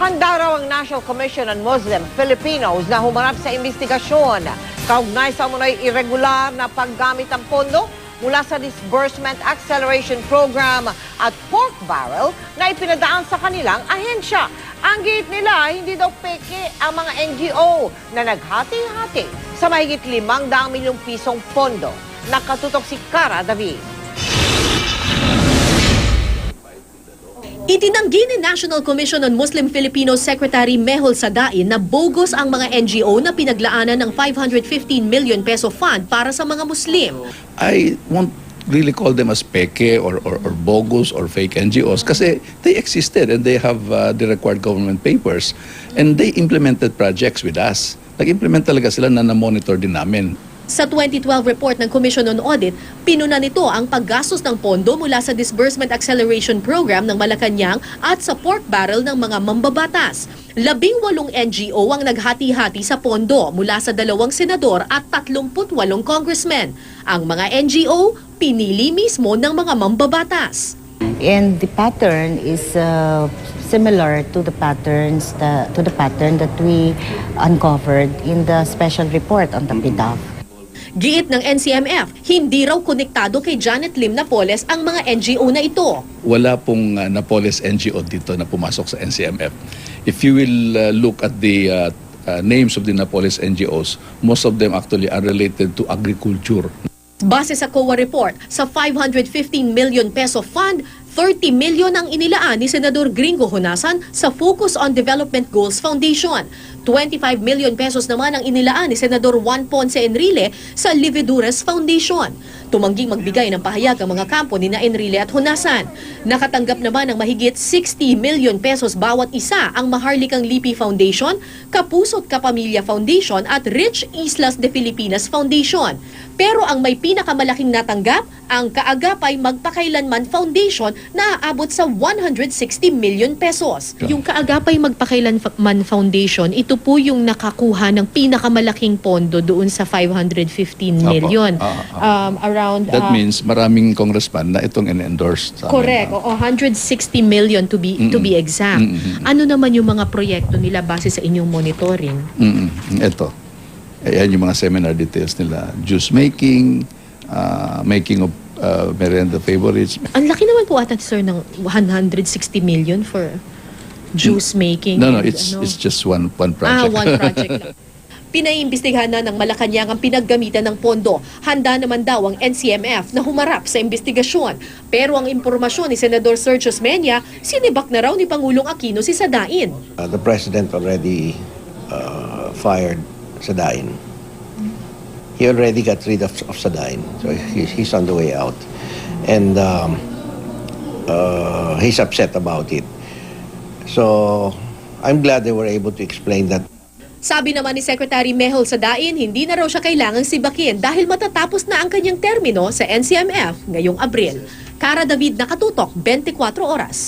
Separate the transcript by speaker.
Speaker 1: Handa raw ang National Commission on Muslim Filipinos na humarap sa investigasyon kaugnay sa munay irregular na paggamit ng pondo mula sa Disbursement Acceleration Program at pork barrel na ipinadaan sa kanilang ahensya. Ang giit nila, hindi daw peke ang mga NGO na naghati-hati sa mahigit 500 milyong pisong pondo. Nakatutok si Cara David.
Speaker 2: Itinanggi ni National Commission on Muslim Filipinos Secretary Mehul Sadain na bogus ang mga NGO na pinaglaanan ng 515 million peso fund para sa mga Muslim.
Speaker 3: I won't really call them as peke or, or, or bogus or fake NGOs kasi they existed and they have uh, the required government papers and they implemented projects with us. Nag-implement talaga sila na na-monitor din namin.
Speaker 2: Sa 2012 report ng Commission on Audit, pinuna nito ang paggastos ng pondo mula sa Disbursement Acceleration Program ng Malacanang at sa pork barrel ng mga mambabatas. Labing walong NGO ang naghati-hati sa pondo mula sa dalawang senador at 38 congressmen. Ang mga NGO, pinili mismo ng mga mambabatas.
Speaker 4: And the pattern is uh, similar to the patterns the, to the pattern that we uncovered in the special report on the PDAF.
Speaker 2: Giit ng NCMF, hindi raw konektado kay Janet Lim Napoles ang mga NGO na ito.
Speaker 3: Wala pong uh, Napoles NGO dito na pumasok sa NCMF. If you will uh, look at the uh, uh, names of the Napoles NGOs, most of them actually are related to agriculture.
Speaker 2: Base sa COA report, sa 515 million peso fund, 30 million ang inilaan ni Senador Gringo Honasan sa Focus on Development Goals Foundation. 25 million pesos naman ang inilaan ni Senador Juan Ponce Enrile sa Lividures Foundation. Tumangging magbigay ng pahayag ang mga kampo ni na Enrile at Honasan. Nakatanggap naman ng mahigit 60 million pesos bawat isa ang Maharlikang Lipi Foundation, Kapusot Kapamilya Foundation at Rich Islas de Filipinas Foundation. Pero ang may pinakamalaking natanggap, ang Kaagapay Magpakailanman Foundation na aabot sa 160 million pesos. Yung Kaagapay Magpakailanman Foundation, ito po yung nakakuha ng pinakamalaking pondo doon sa 515
Speaker 3: Apo.
Speaker 2: million.
Speaker 3: Ah, ah.
Speaker 2: Um, around...
Speaker 3: That
Speaker 2: uh,
Speaker 3: means maraming congressman na itong in-endorse. sa amin.
Speaker 2: Correct. Oo, 160 million to be to be exact.
Speaker 3: Mm-mm.
Speaker 2: Ano naman yung mga proyekto nila base sa inyong monitoring?
Speaker 3: Mm, ito. Ayan yung mga seminar details nila. Juice making, uh, making of uh, merienda favorites.
Speaker 2: Ang laki naman po ata sir ng 160 million for juice making.
Speaker 3: No, no,
Speaker 2: and
Speaker 3: it's
Speaker 2: ano.
Speaker 3: it's just one one
Speaker 2: Ah,
Speaker 3: project.
Speaker 2: one project lang. Pinaiimbestigahan na ng Malacanang ang pinaggamitan ng pondo. Handa naman daw ang NCMF na humarap sa investigasyon. Pero ang impormasyon ni Senador Sergio Menya, sinibak na raw ni Pangulong Aquino si Sadain.
Speaker 5: Uh, the president already uh, fired Sadain. He already got rid of, of Sadain, so he's, he's on the way out. And um, uh, he's upset about it. So I'm glad they were able to explain that
Speaker 2: Sabi naman ni Secretary Mehul Sadain, hindi na raw siya kailangang sibakin dahil matatapos na ang kanyang termino sa NCMF ngayong Abril. Cara David nakatutok, 24 oras.